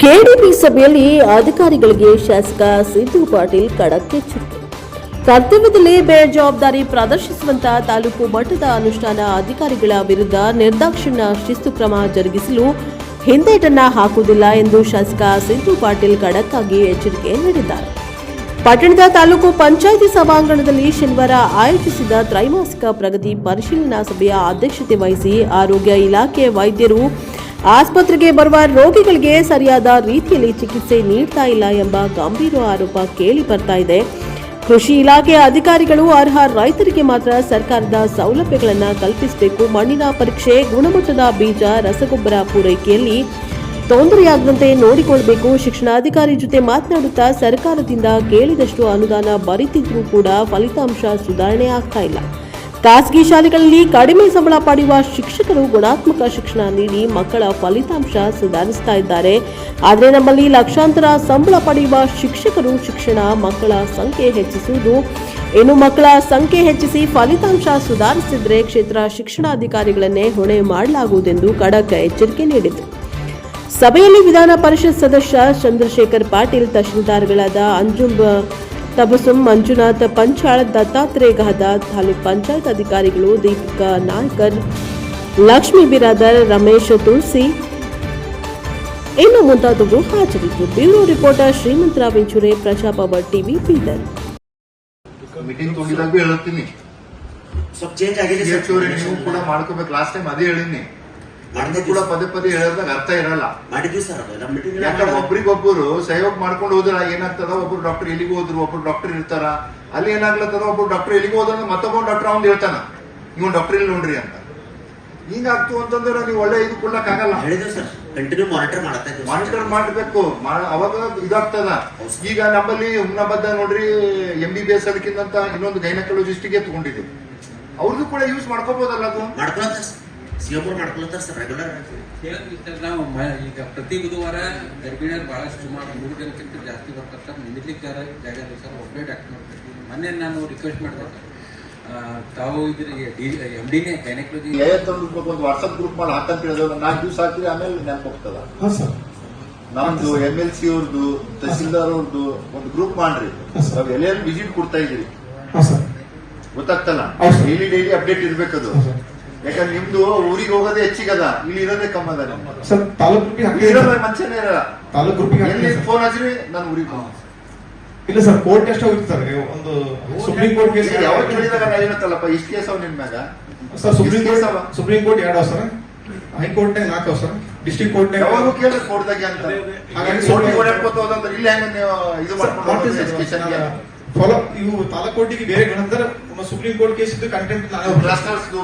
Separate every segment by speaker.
Speaker 1: KDP ಸಭೆಯಲ್ಲಿ ಅಧಿಕಾರಿಗಳಿಗೆ ಶಾಸಕ ಸಿದ್ದು ಪಾಟೀಲ್ ಖಡಕ್ ಎಚ್ಚರಿಕೆ ಕರ್ತವ್ಯದಲ್ಲಿ ಬೇಜವಾಬ್ದಾರಿ ಪ್ರದರ್ಶಿಸುವಂತಹ ತಾಲೂಕು ಮಟ್ಟದ ಅನುಷ್ಠಾನ ಅಧಿಕಾರಿಗಳ ವಿರುದ್ಧ ನಿರ್ದಾಕ್ಷಿಣ್ಯ ಶಿಸ್ತು ಕ್ರಮ ಜರುಗಿಸಲು ಹಿಂದೇಟನ್ನ ಹಾಕುವುದಿಲ್ಲ ಎಂದು ಶಾಸಕ ಸಿದ್ದು ಪಾಟೀಲ್ ಖಡಕ್ ಆಗಿ ಎಚ್ಚರಿಕೆ ನೀಡಿದ್ದಾರೆ. ಪಟ್ಟಣದ ತಾಲೂಕು ಪಂಚಾಯಿತಿ ಸಭಾಂಗಣದಲ್ಲಿ ಶನಿವಾರ ಆಯೋಜಿಸಿದ ತ್ರೈಮಾಸಿಕ ಪ್ರಗತಿ ಪರಿಶೀಲನಾ ಸಭೆಯ ಅಧ್ಯಕ್ಷತೆ ವಹಿಸಿ ಆರೋಗ್ಯ ಇಲಾಖೆ ವೈದ್ಯರು ಆಸ್ಪತ್ರೆಗೆ ಬರುವ ರೋಗಿಗಳಿಗೆ ಸರಿಯಾದ ರೀತಿಯಲ್ಲಿ ಚಿಕಿತ್ಸೆ ನೀಡ್ತಾ ಇಲ್ಲ ಎಂಬ ಗಂಭೀರ ಆರೋಪ ಕೇಳಿ ಬರ್ತಾ ಇದೆ. ಕೃಷಿ ಇಲಾಖೆಯ ಅಧಿಕಾರಿಗಳು ಅರ್ಹ ರೈತರಿಗೆ ಮಾತ್ರ ಸರ್ಕಾರದ ಸೌಲಭ್ಯಗಳನ್ನು ಕಲ್ಪಿಸಬೇಕು. ಮಣ್ಣಿನ ಪರೀಕ್ಷೆ, ಗುಣಮಟ್ಟದ ಬೀಜ, ರಸಗೊಬ್ಬರ ಪೂರೈಕೆಯಲ್ಲಿ ತೊಂದರೆಯಾಗದಂತೆ ನೋಡಿಕೊಳ್ಳಬೇಕು ಶಿಕ್ಷಣಾಧಿಕಾರಿ ಜೊತೆ ಮಾತನಾಡುತ್ತಾ ಸರ್ಕಾರದಿಂದ ಕೇಳಿದಷ್ಟು ಅನುದಾನ ಬರೀತಿದ್ರೂ ಕೂಡ ಫಲಿತಾಂಶ ಸುಧಾರಣೆ ಆಗ್ತಾ ಇಲ್ಲ. ಖಾಸಗಿ ಶಾಲೆಗಳಲ್ಲಿ ಕಡಿಮೆ ಸಂಬಳ ಪಡೆಯುವ ಶಿಕ್ಷಕರು ಗುಣಾತ್ಮಕ ಶಿಕ್ಷಣ ನೀಡಿ ಮಕ್ಕಳ ಫಲಿತಾಂಶ ಸುಧಾರಿಸ್ತಾ ಇದ್ದಾರೆ. ಆದರೆ ನಮ್ಮಲ್ಲಿ ಲಕ್ಷಾಂತರ ಸಂಬಳ ಪಡೆಯುವ ಶಿಕ್ಷಕರು ಶಿಕ್ಷಣ ಮಕ್ಕಳ ಸಂಖ್ಯೆ ಹೆಚ್ಚಿಸುವುದು. ಇನ್ನು ಮಕ್ಕಳ ಸಂಖ್ಯೆ ಹೆಚ್ಚಿಸಿ ಫಲಿತಾಂಶ ಸುಧಾರಿಸಿದರೆ ಕ್ಷೇತ್ರ ಶಿಕ್ಷಣಾಧಿಕಾರಿಗಳನ್ನೇ ಹೊಣೆ ಮಾಡಲಾಗುವುದೆಂದು ಖಡಕ್ ಎಚ್ಚರಿಕೆ ನೀಡಿದರು ಸಭೆಯಲ್ಲಿ ವಿಧಾನ ಪರಿಷತ್ ಸದಸ್ಯ ಚಂದ್ರಶೇಖರ್ ಪಾಟೀಲ್ ತಹಶೀಲ್ದಾರ್ಗಳಾದ ಅಂಜುಂ ತಬಸುಂ ಮಂಜುನಾಥ ಪಂಚಾಳ ದತ್ತಾತ್ರೇಯ ಗಹದ ತಾಲೂಕ್ ಪಂಚಾಯತ್ ಅಧಿಕಾರಿಗಳು ದೀಪಿಕಾ ನಾಯ್ಕರ್ ಲಕ್ಷ್ಮೀ ಬಿರಾದರ್ ರಮೇಶ್ ತುಳಸಿ. ಇನ್ನು ಮುಂತಾದವರು ಹಾಜರಿದ್ದರು bureau reporter Shrimantrao Inchure Praja Power TV Bidar.
Speaker 2: Meeting ತೊಗೊಂಡಿದಾಗ ಹೇಳ್ತೀನಿ
Speaker 3: ಸ್ವಲ್ಪ ಚೇಂಜ್ ಆಗಿದೆ.
Speaker 2: ನೀವು ಕೂಡ ಮಾಡ್ಕೋಬೇಕು. ಲಾಸ್ಟ್ ಟೈಮ್ ಅದೇ ಹೇಳಿನಿ
Speaker 3: ಮಾಡಿದ್ವಿ
Speaker 2: ಕೂಡ ಪದೇ ಪದೇ ಹೇಳಿದಾಗ ಅರ್ಥ ಇರಲ್ಲ.
Speaker 3: ಮಾಡಿದ್ವಿ ಸರ್ ನಮ್ಮ ಮೀಟಿಂಗ್
Speaker 2: ಯಾಕಂದ್ರೆ ಒಬ್ರಿಗೊಬ್ಬರು ಸಹಯೋಗ ಮಾಡ್ಕೊಂಡು ಹೋದ್ರ ಏನಾಗ್ತದ ಒಬ್ರು ಡಾಕ್ಟರ್ ಎಲ್ಲಿಗೆ ಹೋದ್ರು ಒಬ್ರು ಡಾಕ್ಟರ್ ಇರ್ತಾರ ಅಲ್ಲಿ ಏನಾಗ್ಲತ್ತದ ಒಬ್ರು ಡಾಕ್ಟರ್ ಎಲ್ಲಿಗೆ ಹೋದ್ರ ಮತ್ತೊಬ್ಬ ಡಾಕ್ಟರ್ ಅವ್ನು ಹೇಳ್ತಾನ ನೀವು ಡಾಕ್ಟರ್ ಇಲ್ಲಿ ನೋಡ್ರಿ ಅಂತ. ಹಿಂಗಾಗ್ತು ಅಂತಂದ್ರೆ ನೀವು ಒಳ್ಳೆ ಇದು ಕೊಡ್ಲಕ್ ಆಗಲ್ಲ
Speaker 3: ಹೇಳಿದ್ವಿ ಸರ್ ಕಂಟಿನ್ಯೂ ಮಾನಿಟರ್ ಮಾಡ್ತಾ
Speaker 2: ಮಾನಿಟರ್ ಮಾಡ್ಬೇಕು ಅವಾಗ ಇದಾಗ್ತದ. ಈಗ ನಮ್ಮಲ್ಲಿ ಹುಮ್ನಾಬದ್ದ ನೋಡ್ರಿ ಎಂ ಬಿ ಬಿ ಎಸ್ ಅದಕ್ಕಿಂತ ಇನ್ನೊಂದು ಗೈನಕಾಲಜಿಸ್ಟಿಗೆ ತಗೊಂಡಿದ್ದೀವಿ ಅವ್ರದ್ದು ಕೂಡ ಯೂಸ್ ಮಾಡ್ಕೋಬಹುದಲ್ಲ ಅದು?
Speaker 3: ಮಾಡ್ಕೊಳತ್ತಾರ ಸಿ ಮಾಡ್ಕೊಳ್ತಾರೆ ಮಾಡ್ಕೊಳತ್ತಾರ ಸರ್ ರೆಗ್ಯುಲರ್
Speaker 4: ನಾವು ಮ- ಈಗ ಪ್ರತಿ ಬುಧವಾರ ಗರ್ಭಿಣಿಯರು ಭಾಳಷ್ಟು ಸುಮಾರು ಮೂರು ಜನಕ್ಕಿಂತ ಜಾಸ್ತಿ ಬರ್ತಾರೆ. ಸರ್ ನಿಲ್ಲಿಕ್ಕೆ ಜಾಗ ಜಾಗ ಇದೆ ಸರ್ ಒಬ್ಬರೇ ಡಾಕ್ಟರ್ ಮಾಡ್ಬೇಕು ಮೊನ್ನೆ ನಾನು ರಿಕ್ವೆಸ್ಟ್ ಮಾಡಿದೆ ಸರ್. ಆ, ತಾವು ಇದ್ರಿಗೆ ಎಂ ಡಿನೇ ಗೈನಕಾಲಜಿ
Speaker 2: ಒಂದು ವಾಟ್ಸಪ್ ಗ್ರೂಪ್ ಮಾಡಿ ಹಾಕಂತ ಹೇಳಿದ್ರೆ. ನಾಲ್ಕು ದಿವಸ ಹಾಕಿದ್ರೆ ಆಮೇಲೆ ನೆನಪು ಹೋಗ್ತದ.
Speaker 5: ಹಾಂ ಸರ್.
Speaker 2: ನಮ್ದು ಎಂ ಎಲ್ ಸಿ ಅವ್ರದ್ದು ತಹಸೀಲ್ದಾರ್ ಅವ್ರದ್ದು ಒಂದು ಗ್ರೂಪ್ ಮಾಡ್ರಿ. ನಾವ್ ಎಲ್ಲೆಲ್ಲಿ ವಿಸಿಟ್ ಕೊಡ್ತಾ ಇದ್ರಿ
Speaker 5: ಹಾಂ ಸರ್.
Speaker 2: ಗೊತ್ತಾಗ್ತಲ್ಲ. ಡೈಲಿ ಡೈಲಿ ಅಪ್ಡೇಟ್ ಇರ್ಬೇಕದು. ಯಾಕಂದ್ರೆ ನಿಮ್ದು ಊರಿಗೆ ಹೋಗೋದೇ ಹೆಚ್ಚಿಗದ ಇಲ್ಲಿ ಇರೋದೇ ಕಮ್ಮದ.
Speaker 5: ಸರ್ ತಾಲೂಕು ಗ್ರೂಪಿಗೆ
Speaker 2: ಇಲ್ಲಿ
Speaker 5: ಹಾಕಿಲ್ಲ
Speaker 2: ಇರೋದೇ
Speaker 5: ಸರ್.
Speaker 2: ಮನುಷ್ಯನೇ ಇರಲ್ಲ.
Speaker 5: ತಾಲೂಕು ಗ್ರೂಪಿಗೆ
Speaker 2: ಎಲ್ಲಿ ಫೋನ್ ಹಚ್ಚಿರಿ ನಾನು ಊರಿಗೆ.
Speaker 5: ಇಲ್ಲ ಸರ್ ಕೋರ್ಟ್ ಎಷ್ಟು ಹೋಗಿತ್ತು ಸರ್ ನೀವು ಒಂದು ಸುಪ್ರೀಂ ಕೋರ್ಟ್ ಕೇಸ್
Speaker 2: ಯಾವಾಗ ಕೇಳಿದಾಗ ನಾ ಏನಂತಲ್ಲಪ್ಪ ಇಷ್ಟು ಕೇಸ್ ಅವ ನಿನ್ ಮ್ಯಾಗ.
Speaker 5: Sir supreme? Court supreme court ಎರಡು ಸರ್. ಹೈಕೋರ್ಟ್ ನಾಲ್ಕು ಅವ ಸರ್. ಡಿಸ್ಟ್ರಿಕ್ಟ್ ಕೋರ್ಟ್
Speaker 2: ಯಾವಾಗ ಕೇಳಿದ್ರೆ ಕೋರ್ಟ್ದಾಗೆ ಅಂತ.
Speaker 5: ಹಾಗಾಗಿ
Speaker 2: ಕೋರ್ಟ್ ಕೋರ್ಟ್ ಹೋದಂದ್ರೆ ಇಲ್ಲಿ ಹೆಂಗ ನೀವು ಇದು ಮಾಡ್ಕೊಂಡು
Speaker 5: ಫಾಲೋ ಇವು ತಾಲೂಕು ಕೋರ್ಟಿಗೆ ಬೇರೆ ಗಣಂತರ ಸುಪ್ರೀಂ ಕೋರ್ಟ್ ಕೇಸ್ ಇದ್ದು ಕಂಟೆಂಟ್
Speaker 2: ನಾನು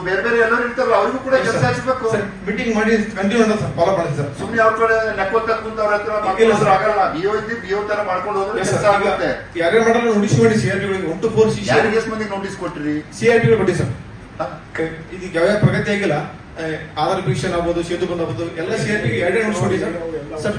Speaker 2: ಬೇರೆ ಬೇರೆ ಎಲ್ಲರೂ ಇರ್ತಾರಲ್ಲ ಅವ್ರಿಗೂ ಕೂಡ ಕೆಲಸ ಹಚ್ಚಬೇಕು
Speaker 5: ಮೀಟಿಂಗ್ ಮಾಡಿ ಕಂಟಿನ್ಯೂ ಅಂತ ಸರ್ ಫಾಲೋ ಮಾಡಿ ಸರ್
Speaker 2: ಸುಮ್ಮನೆ ಅವ್ರ ಕಡೆ ನೆಕ್ಕೋತ ಕುಂತ ಅವ್ರ ಹತ್ರ ಮಾಡ್ಕೊಂಡ್ರೆ ಆಗಲ್ಲ. ಬಿಯೋ ಇದ್ದು ಬಿಒ ತರ ಮಾಡ್ಕೊಂಡು ಹೋದ್ರೆ ಕೆಲಸ. ಆಗುತ್ತೆ.
Speaker 5: ಯಾರ್ಯಾರು ಮಾಡಲ್ಲ ನೋಟಿಸ್ ಮಾಡಿ ಸಿ ಆರ್ ಟಿಗಳಿಗೆ ಒನ್ ಟು ಫೋರ್ ಸಿ
Speaker 2: ಯಾರಿಗೆ ಎಷ್ಟು ಮಂದಿ ನೋಟಿಸ್ ಕೊಟ್ರಿ?
Speaker 5: ಸಿ ಆರ್ ಟಿಗಳು ಕೊಡಿ ಸರ್? ಇದಕ್ಕೆ ಯಾವ್ಯಾವ ಪ್ರಗತಿ ಆಗಿಲ್ಲ ಆಧಾರ್ ಪರೀಕ್ಷೆ ಆಗ್ಬೋದು ಸೇತು ಬಂದ್ ಆಗ್ಬೋದು ಎಲ್ಲ ಸಿಆರ್ ಎರಡೇ ನೋಟಿಸ್ ಕೊಡಿ ಸರ್ ಸರ್